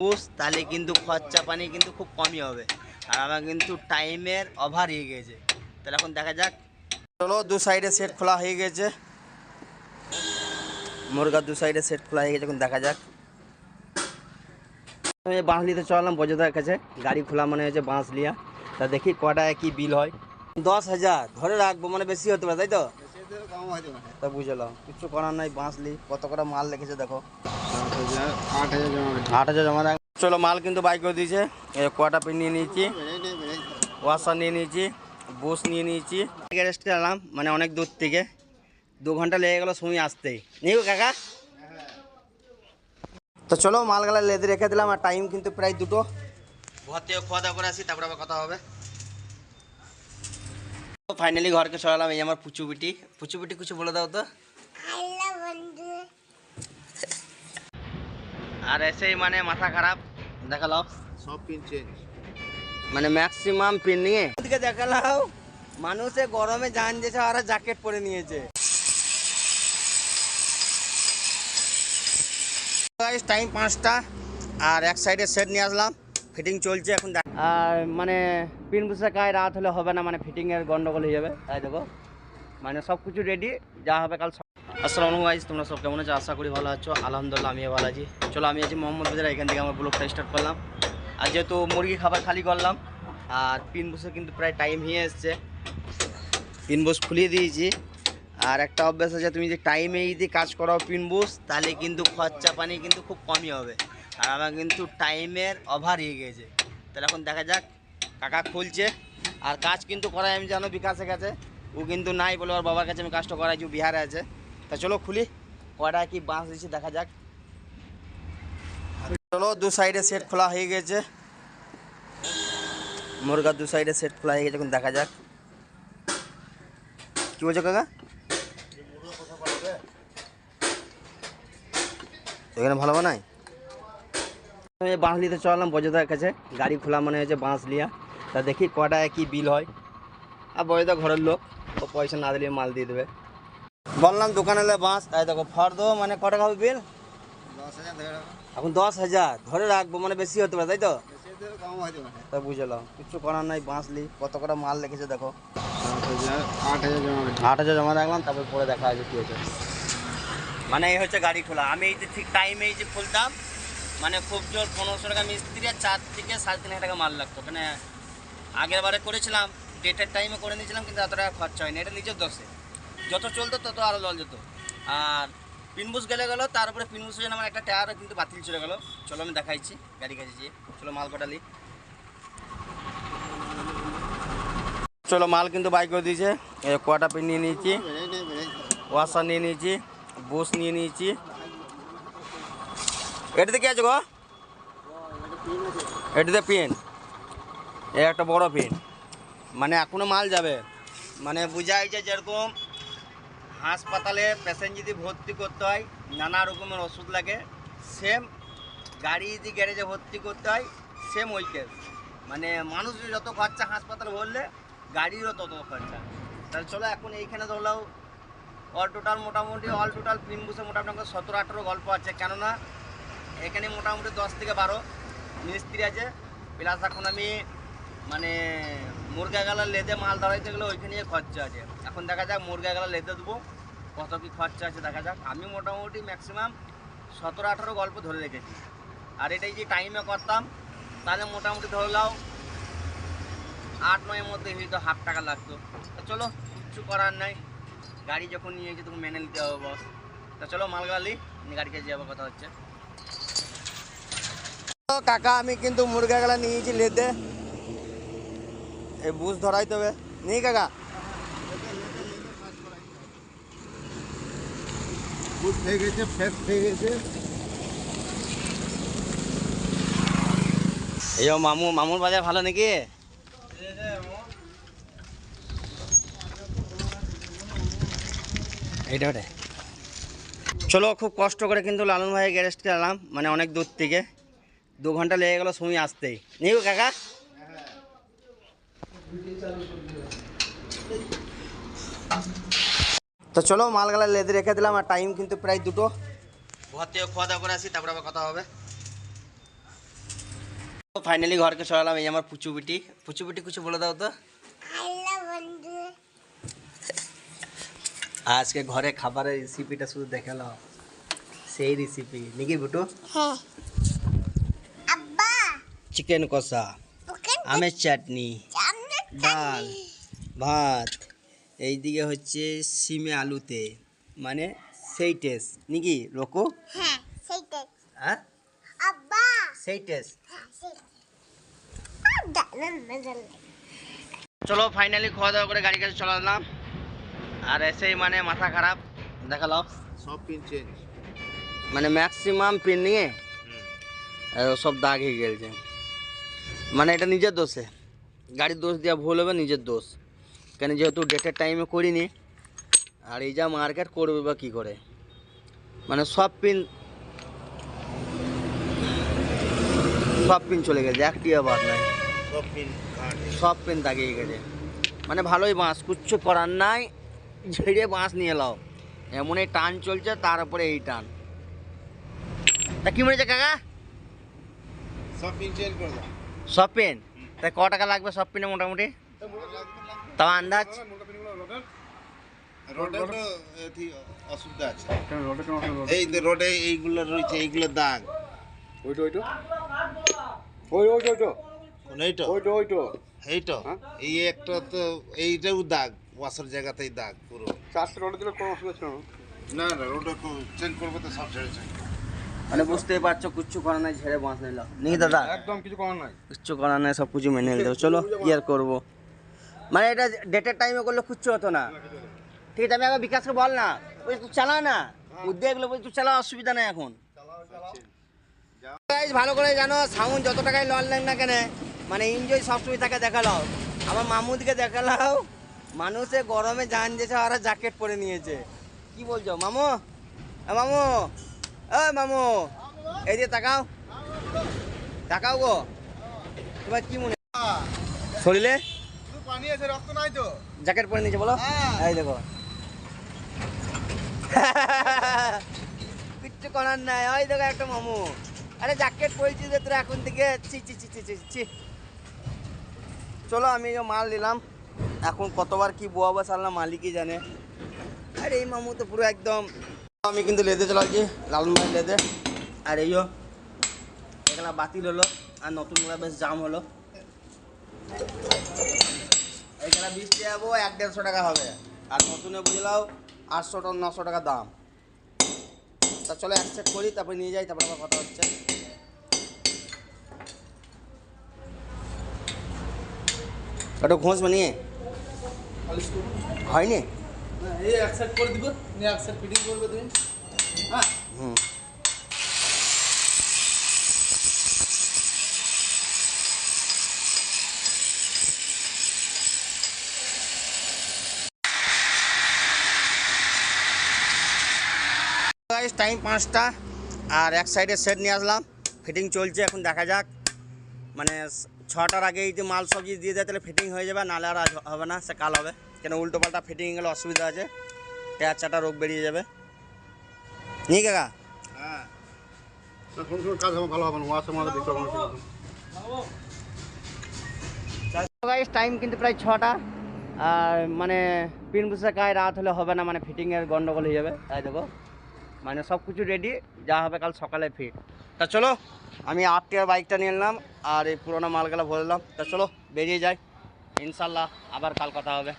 বুঝ তাহলে কিন্তু খরচা পানি কিন্তু খুব কমই হবে। আর আমার কিন্তু টাইমের অভার হয়ে গেছে। তাহলে এখন দেখা যাক। চলো দু সাইডে সেট খোলা হয়ে গেছে। মুরগার দু সাইডে সেট খোলা হয়ে গেছে এখন দেখা যাক। আমি বাঁশলিতে চললাম বজদার কাছে। গাড়ি খোলা মানে হচ্ছে বাঁশ লিয়া। তা দেখি কটায় কি বিল হয়। দশ হাজার ধরে রাখব মানে বেশি হতে পারে তাই তো? তা। বুঝলাম। কিছু করার নাই বাঁশলি কত করে মাল লেগেছে দেখো। আট হাজার জমা দেখ চলো, মাল কিন্তু বাই করে দিয়েছে। কোয়াটা পিন নিয়ে নিয়েছি ওয়াশার নিয়ে নিয়েছি, বুশ নিয়ে নিয়েছি। রেস্ট করলাম মানে অনেক দূর থেকে। দু ঘণ্টা লেগে গেলো সময় আসতেই। গো কাকা। তো চলো, মালগুলা লেদে রেখে দিলাম, আর টাইম কিন্তু প্রায় দুটো। ঘর থেকে খাওয়া দাওয়া করে আসি, তারপরে আবার কথা হবে। ফাইনালি ঘরকে চলালাম এই আমার পুচু বিটি পুচু বিটি কিছু বলে দাও তো। আর এসেই মানে মাথা খারাপ দেখালাও। সব পিন চেঞ্জ মানে ম্যাক্সিমাম পিন নিয়ে ওদিকে দেখালাও মানুষে গরমে জান যেছে আর জ্যাকেট পরে নিয়েছে। টাইম পাঁচটা আর এক সাইডে সেট নিয়ে আসলাম ফিটিং চলছে এখন দেখ- আর মানে পিন বুসে কায় রাত হলে হবে না মানে ফিটিংয়ের গন্ডগোল হয়ে যাবে। তাই দেখো মানে সব কিছু রেডি যা হবে কাল সব- আসসালামু আলাইকুম তোমরা সব কেমন আছো? আশা করি ভালো আছো। আলহামদুলিল্লাহ, আমিও ভালো আছি। চলো, আমি আছি মোহাম্মদ বাজার এখান থেকে আমার ব্লগটা স্টার্ট করলাম। আর যেহেতু মুরগি খাবার খালি করলাম, আর পিন বুসে কিন্তু প্রায় টাইম হয়ে এসছে। পিন বুস খুলিয়ে দিয়েছি। আর একটা অভ্যাস আছে, তুমি যে টাইমে যদি কাজ করাও পিন বুস তাহলে কিন্তু খরচা পানি কিন্তু খুব কমই হবে। আর আমার কিন্তু টাইমের অভার হয়ে গেছে। তাহলে এখন দেখা যাক, কাকা খুলছে। আর কাজ কিন্তু করাই আমি জানো, বিকাশে গেছে। ও কিন্তু নাই বলে ওর বাবার কাছে আমি কাজটা করাইছি বিহারে আছে। তা চলো খুলি কটা কি বাঁশ দিচ্ছি দেখা যাক। চলো, দু সাইডে সেট খোলা হয়ে গেছে। মুরগার দু সাইডে সেট খোলা হয়ে গেছে, এখন দেখা যাক। কি বলছো কাকা? এখানে ভালো আমি বাঁশ নিতে চললাম বজদার কাছে, গাড়ি খোলা মানে হয়েছে বাঁশ লিয়া। তা দেখি কটায় কি বিল হয়। আর বজদা ঘরের লোক, ও পয়সা না দিলে মাল দিয়ে দেবে। বললাম দোকানে বাঁশ, তাই দেখো ফর্দ মানে ক টাকা হবে বিল? এখন দশ হাজার, ধরে রাখব মানে বেশি হতে পারে, তাই তো? বুঝলাম, কিছু করার নাই বাঁশলি কত করে মাল লেগেছে দেখো। আট হাজার জমা রাখলাম, তারপর পরে দেখা আছে কি হয়েছে। মানে এই হচ্ছে গাড়ি খোলা। আমি এই যে ঠিক টাইমে এই যে খুলতাম মানে খুব জোর পনেরোশো টাকা মিস্ত্রি আর চার থেকে সাড়ে তিন হাজার টাকা মাল লাগতো। মানে আগের বারে করেছিলাম ডেটের টাইমে করে নিয়েছিলাম, কিন্তু এত টাকা খরচা হয়নি, এটা নিজের দোষে। যত চলতো তত আরও জল যেত। আর পিনবুস গেলে গেলো তারপরে পিনবুসের জন্য আমার একটা টায়ারও কিন্তু বাতিল চলে গেলো। চলো আমি দেখাইছি, গাড়ি কাছে গিয়ে। চলো মাল কটালি চলো মাল কিন্তু বাইক করে দিয়েছে। কোয়াটা পিন নিয়ে নিয়েছি ওয়াশার নিয়ে নিয়েছি বুশ নিয়ে নিয়েছি। এটাতে কি আছে গো? এটাতে পিন। এ একটা বড় পিন। মানে এখনও মাল যাবে। মানে বোঝাই যে যেরকম হাসপাতালে পেশেন্ট যদি ভর্তি করতে হয়, নানা রকমের ওষুধ লাগে। সেম গাড়ি যদি গ্যারেজে ভর্তি করতে হয় সেম ওই কেস মানে মানুষ যত খরচা হাসপাতালে ভরলে, গাড়িরও তত খরচা। তাহলে চলো এখন এইখানে ধরলেও অল টোটাল মোটামুটি অল টোটাল পিন বুসে মোটামুটি সতেরো আঠেরো গল্প আছে। কেননা, এখানে মোটামুটি দশ থেকে বারো মিস্ত্রি আছে। প্লাস এখন আমি মানে মুরগা গালা লেদে মাল দাঁড়াইতে গেলে ওইখানে খরচা আছে। এখন দেখা যাক মুরগা গালা লেদে দেবো, কত কী খরচা আছে দেখা যাক। আমি মোটামুটি ম্যাক্সিমাম সতেরো, আঠেরো গল্প ধরে রেখেছি। আর এটাই যে টাইমে করতাম, তাহলে মোটামুটি ধরে নাও, আট, নয়ের মধ্যে হয়তো হাফ টাকা লাগতো। তা চলো, কিছু করার নাই। গাড়ি যখন নিয়ে এসে তখন মেনে নিতে হবে বস তা চলো, মালগালি গাড়ি কাছে যাব, কথা হচ্ছে। কাকা, আমি কিন্তু মুরগা গেলা নিয়েছি লেদে। এই বুঝ ধরাইতে হবে নেই কাকা। হয়ে গেছে হয়ে গেছে। এই মামু মামুর বাজার ভালো নাকি? এইটা চলো খুব কষ্ট করে কিন্তু লালন ভাইয়ের গ্যারেজকে এলাম মানে অনেক দূর থেকে। দু ঘণ্টা লেগে গেলো সময় আসতেই। গো কাকা? তো চলো মালগালা লেদে রেখে দিলাম আর টাইম কিন্তু প্রায় দুটো। ঘর থেকে খাওয়া দাওয়া করে আসি তারপরে আবার কথা হবে। তো ফাইনালি ঘরকে চলালাম এই আমার পুচু বিটি। পুচু বিটি কিছু বলে দাও তো। আজকে ঘরে খাবারের রেসিপিটা শুধু দেখালাম সেই রেসিপি নাকি বুটু? হ্যাঁ। আব্বা। চিকেন কষা। ওকে আমের চাটনি। ডাল ভাত এইদিকে হচ্ছে সিমে আলুতে মানে সেই টেস্ট নাকি লোকো হ্যাঁ হ্যাঁ? আব্বা! সেই টেস্ট হ্যাঁ চলো ফাইনালি খাওয়া দাওয়া করে গাড়ি কাছে চলালাম আর এসেই মানে মাথা খারাপ। দেখালাম। সব পিন চেঞ্জ মানে ম্যাক্সিমাম পিন নিয়ে আর ও সব দাগ হয়ে গেছে। মানে এটা নিজের দোষে। গাড়ির দোষ দেওয়া ভুল হবে নিজের দোষ। কেন যেহেতু ডেটের টাইমে করিনি আর এই যা মার্কেট করবে বা কী করে? মানে সব পিন সব পিন চলে গেছে একটি বাদ নাই। সব পিন কাট সব পেন দাগিয়ে গেছে। মানে ভালোই বাঁশ কুচ্ছু করার নাই ঝেড়ে বাঁশ নিয়ে এলাও। এমন এই টান চলছে তার উপরে এই টান। তা কি মনে হচ্ছে কাকা? সব পিন চেঞ্জ করে দাও সব পেন তা ক টাকা লাগবে সব পিনে মোটামুটি? তাও আন্দাজ? রোডে অসুবিধা আছে। এই রোডে এইগুলো রয়েছে এইগুলো দাগ। ওইটো ওইটো? ওই ওইটো এইটো? ওইটো ওইটো এইটো? এই একটা তো এইটাও দাগ ওয়াশার জায়গাতেই দাগ পুরো। চারশো রোডে দিলে কোনো অসুবিধা ছিল না? না রোডে চেঞ্জ করব তো সব ছেড়ে। মানে বুঝতেই পারছ কুচ্ছু করার নাই ঝেড়ে বাঁশ নিল নাকি দাদা? একদম কিছু করার নাই। কিচ্ছু করার নাই সব কিছু মেনে নিতে চলো কি আর করব? মানে এটা ডেটের টাইমে করলে কিচ্ছু হতো না। ঠিক আছে আমি আবার বিকাশকে বল না। ওই তুই চালা না? উদ্যোগ এগুলো বলছি তুই চালা অসুবিধা নেই এখন। ভালো করে জানো সাউন্ড যত টাকায় লন নেন না কেন মানে এনজয় সবসময় তাকে দেখালাও। আমার মামুদিকে দেখালাও। মানুষে গরমে যান যেছে আর জ্যাকেট পরে নিয়েছে। কি বলছো মামু? এ মামু? এ মামু এই যে তাকাও। তাকাও গো। তোমার কি মনে শরীরে? পানি আছে রক্ত নাই তো জ্যাকেট পরে নিয়েছে বলো। এই দেখো। কিচ্ছু করার নাই। ওই দেখো একটা মামু। আরে জ্যাকেট পরেছি যে তোরা এখন থেকে। ছি ছি ছি ছি ছি ছি। চলো আমি মাল নিলাম। এখন কতবার কি বোয়াবা সারলাম মালিকই জানে। আরে এই মামু তো পুরো একদম আমি কিন্তু লেদে চলাচ্ছি লালমাই লেদে। আর এইও এগুলা বাতিল হলো, আর নতুনগুলা বেশ জাম হলো। এখানে বৃষ্টি যাব এক দেড়শো টাকা হবে। আর নতুনে বুঝলাও আটশো টাকা নশো টাকা দাম। তা চলো এক সেট করি, তারপরে নিয়ে যাই, তারপরে আবার কথা হচ্ছে। একটু ঘোষ বানিয়ে। হয়নি? এই সাইড করে দিব। নিয়ে এক ফিটিং করবে তুমি? হ্যাঁ। হুম। টাইম পাঁচটা আর এক সাইডে সেট নিয়ে আসলাম। ফিটিং চলছে এখন দেখা যাক। মানে ছটার আগে যদি মাল সবজি দিয়ে দেয় তাহলে ফিটিং হয়ে যাবে নাহলে আর হবে না সে কাল হবে। কেন উল্টো পাল্টা ফিটিং গেলে অসুবিধা আছে। টায়ার চাটা রোগ বেরিয়ে যাবে। নিয়ে কাকা? হ্যাঁ। কাজ ভালো হবে না। ওয়াশে গাইস টাইম কিন্তু প্রায় ছটা। আর মানে পিন বুসে কায় রাত হলে হবে না মানে ফিটিংয়ের গন্ডগোল হয়ে যাবে। তাই দেখো। মানে সব কিছু রেডি যা হবে কাল সকালে ফিট তা চলো আমি আটটিয়ার বাইকটা নিয়ে এলাম আর এই পুরোনো মালগুলো ভরলাম তা চলো বেরিয়ে যাই। ইনশাল্লাহ আবার কাল কথা হবে।